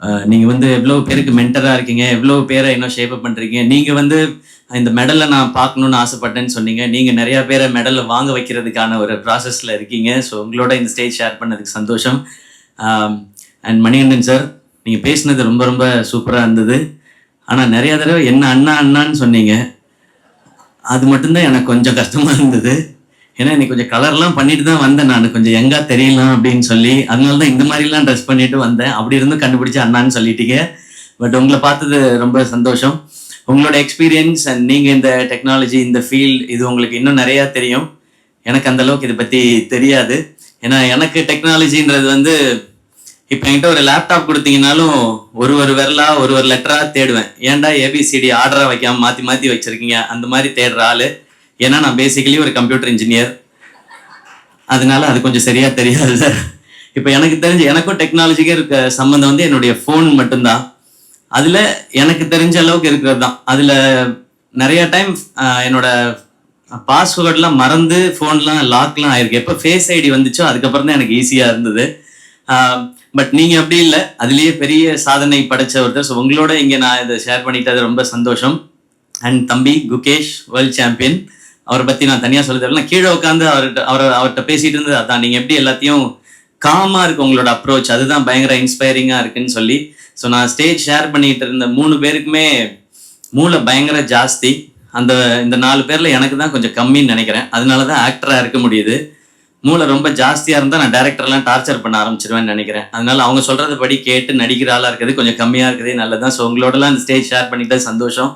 நீங்கள் நீங்க வந்து எவ்வளவு பேருக்கு மென்டரா இருக்கீங்க எவ்வளவு பேரை இன்னும் ஷேப் அப் பண்றீங்க? நீங்க வந்து இந்த மெடலை நான் பார்க்கணுன்னு ஆசைப்பட்டேன்னு சொன்னீங்க. நீங்க நிறைய பேரை மெடலை வாங்க வைக்கிறதுக்கான ஒரு ப்ராசஸ்ல இருக்கீங்க. ஸோ உங்களோட இந்த ஸ்டேஜ் ஷேர் பண்ணதுக்கு சந்தோஷம். அண்ட் மணிகண்டன் சார் நீங்க பேசினது ரொம்ப ரொம்ப சூப்பராக இருந்தது. ஆனால் நிறைய தடவை என்ன அண்ணா அண்ணான்னு சொன்னீங்க. அது மட்டும்தான் எனக்கு கொஞ்சம் கஷ்டமாக இருந்தது. ஏன்னா இன்னைக்கு கொஞ்சம் கலர்லாம் பண்ணிட்டு தான் வந்தேன் நான். கொஞ்சம் எங்கா தெரியலாம் அப்படின்னு சொல்லி. அதனால தான் இந்த மாதிரிலாம் ட்ரெஸ் பண்ணிட்டு வந்தேன். அப்படி இருந்தும் கண்டுபிடிச்சி அண்ணான்னு சொல்லிட்டீங்க. பட் உங்களை பார்த்தது ரொம்ப சந்தோஷம். உங்களோட எக்ஸ்பீரியன்ஸ் அண்ட் நீங்கள் இந்த டெக்னாலஜி இந்த ஃபீல்டு இது உங்களுக்கு இன்னும் நிறையா தெரியும். எனக்கு அந்த அளவுக்கு இதை பற்றி தெரியாது. ஏன்னா எனக்கு டெக்னாலஜின்றது வந்து இப்போ என்கிட்ட ஒரு லேப்டாப் கொடுத்தீங்கனாலும் ஒரு ஒரு விரலா ஒரு ஒரு லெட்டராக தேடுவேன். ஏன்டா ஏபிசிடி ஆர்டராக வைக்காமல் மாற்றி மாற்றி வச்சுருக்கீங்க? அந்த மாதிரி தேடுற ஆள். ஏன்னா நான் பேசிக்கலி ஒரு கம்ப்யூட்டர் இன்ஜினியர் அதனால அது கொஞ்சம் சரியா தெரியாது சார் இப்போ எனக்கு தெரிஞ்ச எனக்கும் டெக்னாலஜிக்கு இருக்க சம்மந்தம் வந்து என்னுடைய ஃபோன் மட்டும்தான். அதில் எனக்கு தெரிஞ்ச அளவுக்கு இருக்கிறது தான். அதில் நிறைய டைம் என்னோட பாஸ்வேர்டெலாம் மறந்து ஃபோன்லாம் லாக்லாம் ஆயிருக்கு எப்போ ஃபேஸ் ஐடி வந்துச்சோ அதுக்கப்புறம் தான் எனக்கு ஈஸியாக இருந்தது. பட் நீங்கள் அப்படி இல்லை. அதுலேயே பெரிய சாதனை படைச்ச ஒருத்தர். ஸோ உங்களோட இங்கே நான் இதை ஷேர் பண்ணிக்கிட்டது ரொம்ப சந்தோஷம். அண்ட் தம்பி குகேஷ் வேர்ல்ட் சாம்பியன் அவரை பற்றி நான் தனியாக சொல்ல தேவையில்ல கீழே உட்காந்து அவர்கிட்ட அவர் அவர்கிட்ட பேசிட்டு இருந்தது அதான். நீங்கள் எப்படி எல்லாத்தையும் காமாக இருக்கு உங்களோட அப்ரோச் அதுதான் பயங்கர இன்ஸ்பைரிங்காக இருக்குன்னு சொல்லி. ஸோ நான் ஸ்டேஜ் ஷேர் பண்ணிட்டு இருந்த மூணு பேருக்குமே மூளை பயங்கர ஜாஸ்தி. அந்த இந்த நாலு பேர்ல எனக்கு தான் கொஞ்சம் கம்மின்னு நினைக்கிறேன். அதனால தான் ஆக்டராக இருக்க முடியுது. மூளை ரொம்ப ஜாஸ்தியாக இருந்தால் நான் டேரக்டர்லாம் டார்ச்சர் பண்ண ஆரம்பிச்சிருவேன்னு நினைக்கிறேன். அதனால அவங்க சொல்கிறத படி கேட்டு நடிக்கிற ஆளாக இருக்கிறது கொஞ்சம் கம்மியாக இருக்குது நல்லதான் ஸோ உங்களோடலாம் அந்த ஸ்டேஜ் ஷேர் பண்ணிட்டு சந்தோஷம்.